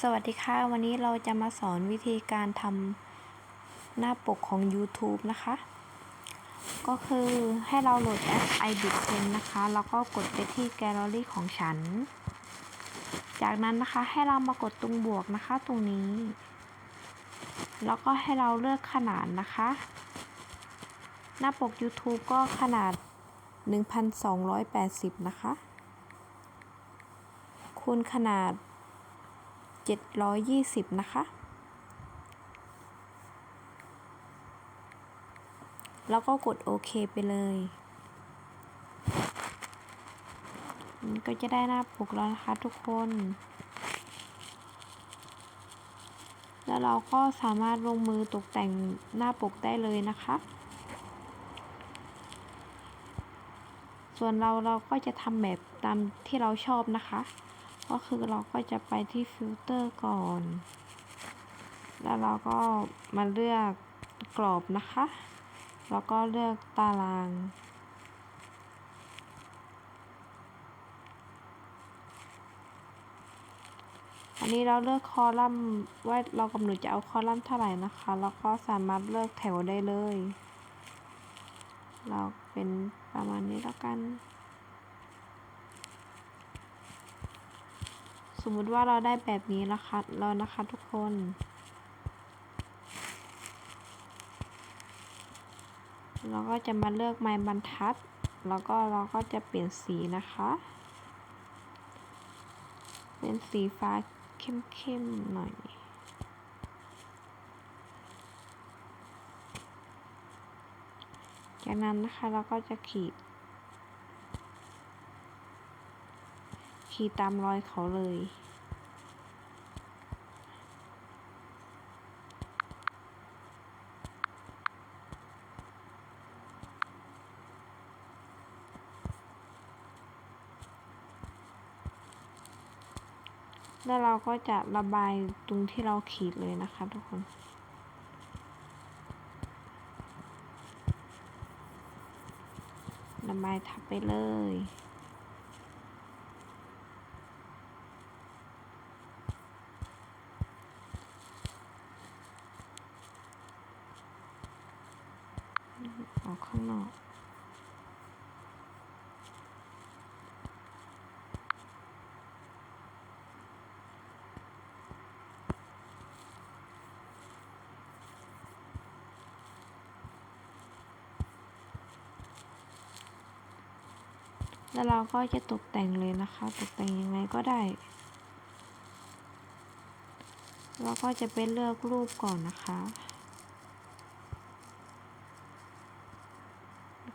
สวัสดีค่ะ วันนี้เราจะมาสอนวิธีการทำหน้าปกของ YouTube นะคะ ก็คือให้เราโหลดแอป iBitPen นะคะ แล้วก็กดไปที่แกลเลอรี่ของฉัน จากนั้นนะคะให้เรามากดตรงบวกนะคะตรงนี้ แล้วก็ให้เราเลือกขนาดนะคะ หน้าปก YouTube ก็ขนาด 1280 นะคะ คูณขนาด 720 นะคะ แล้วก็กดโอเคไปเลยมันก็จะได้หน้าปกแล้วนะคะทุกคน แล้วเราก็สามารถลงมือตกแต่งหน้าปกได้เลยนะคะ ส่วนเราเราก็จะทำแบบตามที่เราชอบนะคะ ก็คือเราก็จะไปที่ฟิลเตอร์ก่อน แล้วเราก็มาเลือกกรอบนะคะ แล้วก็เลือกตาราง อันนี้เราเลือกคอลัมน์ว่าเรากำหนดจะเอาคอลัมน์เท่าไหร่นะคะ แล้วก็สามารถเลือกแถวได้เลย เราเป็นประมาณนี้แล้วกัน สมมุติว่าเราได้แบบนี้นะคะแล้วนะคะทุกคน เราก็จะมาเลือกไม้บรรทัด แล้วก็เราก็จะเปลี่ยนสีนะคะ เป็นสีฟ้าเข้มๆหน่อยจากนั้นนะคะเราก็จะขีด ขีดตามรอยเขาเลย แล้วเราก็จะระบายตรงที่เราขีดเลยนะคะทุกคนระบายทับไปเลย ออก ข้างนอกแล้วเราก็จะตกแต่งเลยนะคะ ตกแต่งยังไงก็ได้ เราก็จะไปเลือกรูปก่อนนะคะ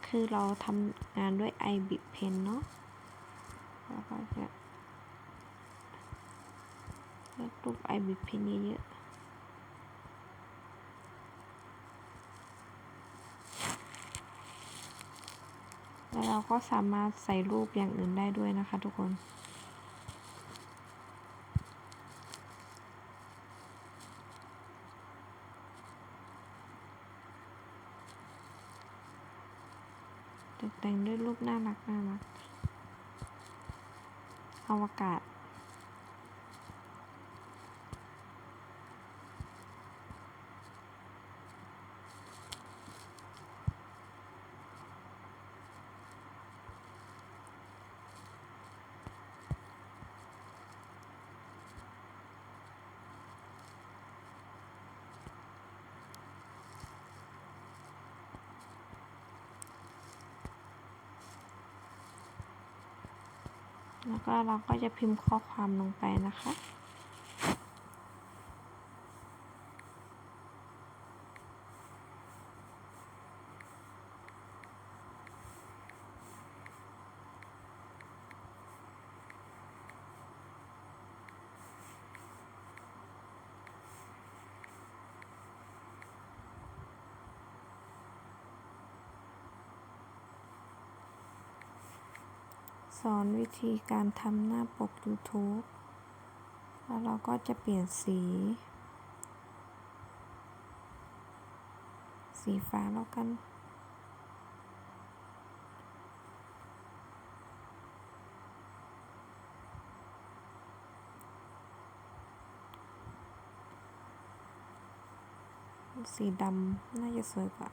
คือเราทำงานด้วย iBit Pen เนาะแล้วก็จะเลือกรูป iBit Pen เยอะๆแล้วเราก็สามารถใส่รูปอย่างอื่นได้ด้วยนะคะทุกคน ตกแต่งด้วยรูปน่ารักน่ารักอวกาศ แล้วก็เราก็จะพิมพ์ข้อความลงไปนะคะ สอนวิธีการทำหน้าปก YouTube แล้วเราก็จะเปลี่ยนสี สีฟ้าแล้วกัน สีดำน่าจะสวยกว่า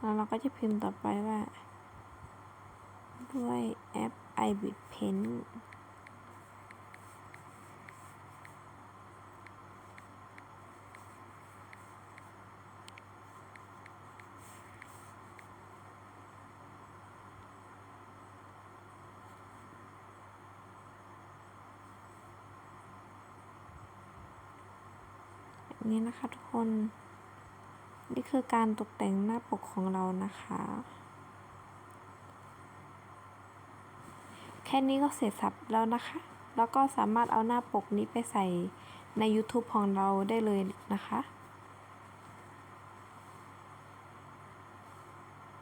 แล้วเราก็จะพิมพ์ต่อไปว่า ด้วยแอป iBit Pen แบบนี้นะคะทุกคน นี่คือการตกแต่งหน้าปกของเรานะคะ แค่นี้ก็เสร็จสับแล้วนะคะ แล้วก็สามารถเอาหน้าปกนี้ไปใส่ใน YouTube ของเราได้เลยนะคะ